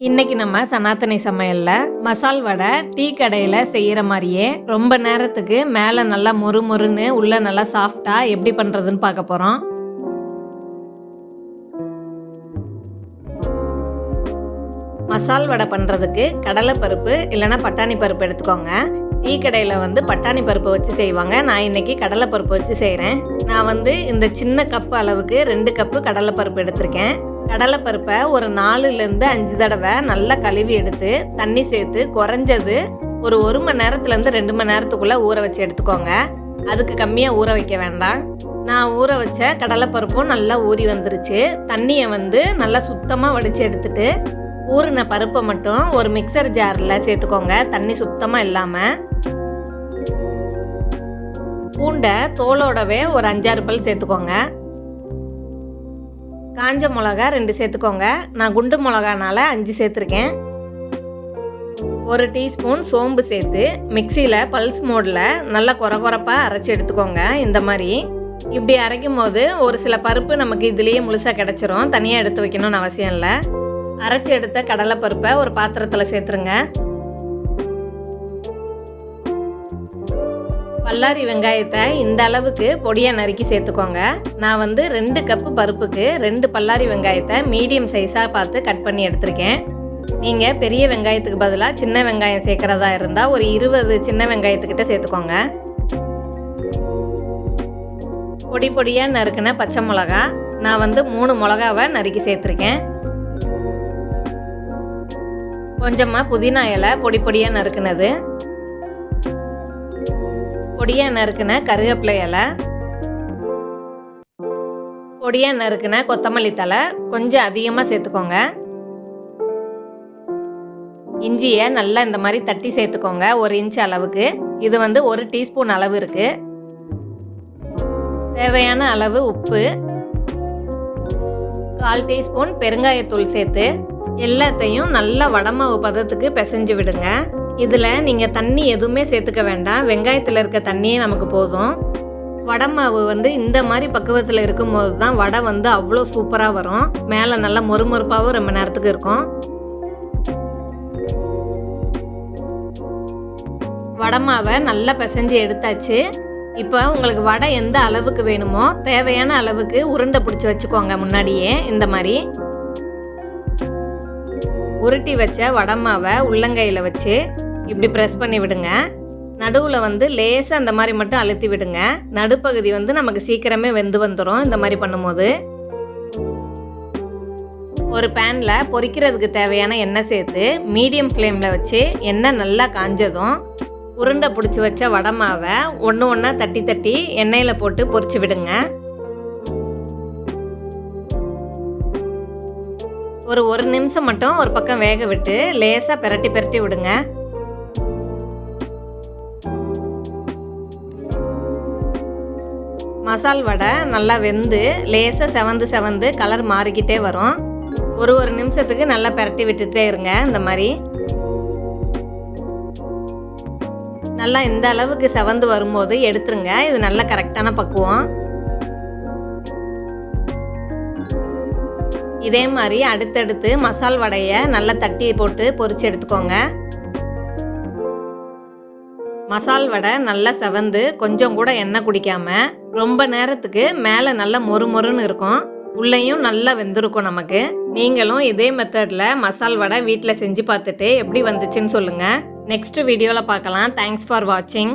இன்னைக்கு நம்ம சனாதனி சமையல்ல மசால் வடை டீ கடையில செய்யற மாதிரியே ரொம்ப நேரத்துக்கு மேல நல்லா மொறு மொறுன்னு உள்ள நல்லா சாஃப்டா எப்படி பண்றதுன்னு பார்க்க போறோம். மசால் வடை பண்ணுறதுக்கு கடலைப்பருப்பு இல்லைன்னா பட்டாணி பருப்பு எடுத்துக்கோங்க. டீ கடையில் வந்து பட்டாணி பருப்பு வச்சு செய்வாங்க. நான் இன்னைக்கு கடலைப்பருப்பு வச்சு செய்கிறேன் நான் வந்து இந்த சின்ன கப்பு அளவுக்கு ரெண்டு கப்பு கடலைப்பருப்பு எடுத்திருக்கேன். கடலைப்பருப்பை ஒரு நாலுலேருந்து அஞ்சு தடவை நல்லா கழுவி எடுத்து தண்ணி சேர்த்து குறைஞ்சது ஒரு ஒரு மணி நேரத்துலேருந்து ரெண்டு மணி நேரத்துக்குள்ளே ஊற வச்சு எடுத்துக்கோங்க. அதுக்கு கம்மியாக ஊற வைக்க வேண்டாம். நான் ஊற வச்ச கடலைப்பருப்பும் நல்லா ஊறி வந்துருச்சு. தண்ணியை வந்து நல்லா சுத்தமாக வடித்து எடுத்துட்டு ஊறின பருப்பை மட்டும் ஒரு மிக்சர் ஜாரில் சேர்த்துக்கோங்க. தண்ணி சுத்தமாக இல்லாமல் பூண்டை தோலோடவே ஒரு அஞ்சாறு பல் சேர்த்துக்கோங்க. காஞ்ச மிளகா ரெண்டு சேர்த்துக்கோங்க. நான் குண்டு மிளகானால அஞ்சு சேர்த்துருக்கேன். ஒரு டீஸ்பூன் சோம்பு சேர்த்து மிக்சியில் பல்ஸ் மோடில் நல்லா குறை குறைப்பாக அரைச்சி எடுத்துக்கோங்க இந்த மாதிரி. இப்படி அரைக்கும் போது ஒரு சில பருப்பு நமக்கு இதுலேயே முழுசாக கிடச்சிரும். தனியாக எடுத்து வைக்கணும்னு அவசியம் இல்லை. அரைச்சி எடுத்த கடலை பருப்பை ஒரு பாத்திரத்தில் சேர்த்துருங்க. பல்லாரி வெங்காயத்தை இந்த அளவுக்கு பொடியாக நறுக்கி சேர்த்துக்கோங்க. நான் வந்து ரெண்டு கப்பு பருப்புக்கு ரெண்டு பல்லாரி வெங்காயத்தை மீடியம் சைஸாக பார்த்து கட் பண்ணி எடுத்திருக்கேன். நீங்கள் பெரிய வெங்காயத்துக்கு பதிலாக சின்ன வெங்காயம் சேர்க்குறதா இருந்தால் ஒரு இருபது சின்ன வெங்காயத்துக்கிட்ட சேர்த்துக்கோங்க. பொடி பொடியாக நறுக்கின பச்சை மிளகா நான் வந்து மூணு மிளகாவை நறுக்கி சேர்த்துருக்கேன். கொஞ்சமாக புதினா இலை பொடி பொடியாக நறுக்குனது. பொடியாக நறுக்கின கருவேப்பிலை இலை பொடியாக நறுக்கின கொத்தமல்லி தலை கொஞ்சம் அதிகமாக சேர்த்துக்கோங்க. இஞ்சியை நல்லா இந்த மாதிரி தட்டி சேர்த்துக்கோங்க ஒரு இன்ச் அளவுக்கு. இது வந்து ஒரு டீஸ்பூன் அளவு இருக்குது தேவையான அளவு உப்பு கால் டீஸ்பூன் பெருங்காயத்தூள் சேர்த்து எல்லாத்தையும் நல்லா வடமாவு பதத்துக்கு பிசைஞ்சு விடுங்க. இதில் நீங்கள் தண்ணி எதுவுமே சேர்த்துக்க வேண்டாம். வெங்காயத்தில் இருக்க தண்ணியே நமக்கு போதும். வடை மாவு வந்து இந்த மாதிரி பக்குவத்தில் இருக்கும்போது தான் வடை வந்து அவ்வளோ சூப்பராக வரும். மேலே நல்லா மொறுமொறுப்பாகவும் ரொம்ப நேரத்துக்கு இருக்கும். வடை மாவை நல்லா பிசைஞ்சு எடுத்தாச்சு. இப்போ உங்களுக்கு வடை எந்த அளவுக்கு வேணுமோ தேவையான அளவுக்கு உருண்டை பிடிச்சி வச்சுக்கோங்க முன்னாடியே இந்த மாதிரி. உருட்டி வச்ச வடை மாவை உள்ளங்கையில் வச்சு இப்படி ப்ரெஸ் பண்ணி விடுங்க. நடுவில் வந்து லேசாக அந்த மாதிரி மட்டும் அழுத்தி விடுங்க. நடுப்பகுதி வந்து நமக்கு சீக்கிரமே வெந்து வந்துடும் இந்த மாதிரி பண்ணும்போது ஒரு பேனில் பொரிக்கிறதுக்கு தேவையான எண்ணெய் சேர்த்து மீடியம் ஃப்ளேமில் வச்சு எண்ணெய் நல்லா காஞ்சதும் உருண்டை பிடிச்சி வச்ச வடை மாவை ஒன்று ஒன்றா தட்டி தட்டி எண்ணெயில் போட்டு பொரிச்சு விடுங்க. ஒரு ஒரு நிமிஷம் மட்டும் ஒரு பக்கம் வேக விட்டு லேசாக பெரட்டி பெரட்டி விடுங்க. மசால் வடை நல்லா வெந்து லேசாக செவந்து செவந்து கலர் மாறிக்கிட்டே வரும். ஒரு ஒரு நிமிஷத்துக்கு நல்லா பரட்டி விட்டுட்டே இருங்க இந்த மாதிரி. நல்லா இந்த அளவுக்கு செவந்து வரும்போது எடுத்துருங்க இது நல்ல கரெக்டான பக்குவம். இதே மாதிரி அடுத்தடுத்து மசால் வடையை நல்லா தட்டி போட்டு பொரிச்சு எடுத்துக்கோங்க. மசால் வடை நல்லா செவந்து கொஞ்சம் கூட எண்ணெய் குடிக்காம ரொம்ப நேரத்துக்கு மேலே நல்லா மொறு மொறுன்னு இருக்கும். உள்ளேயும் நல்லா வெந்திருக்கும் நமக்கு. நீங்களும் இதே மெத்தடில் மசால் வடை வீட்டில் செஞ்சு பார்த்துட்டு எப்படி வந்துச்சுன்னு சொல்லுங்கள் நெக்ஸ்ட் வீடியோவில் பார்க்கலாம். தேங்க்ஸ் ஃபார் வாட்சிங்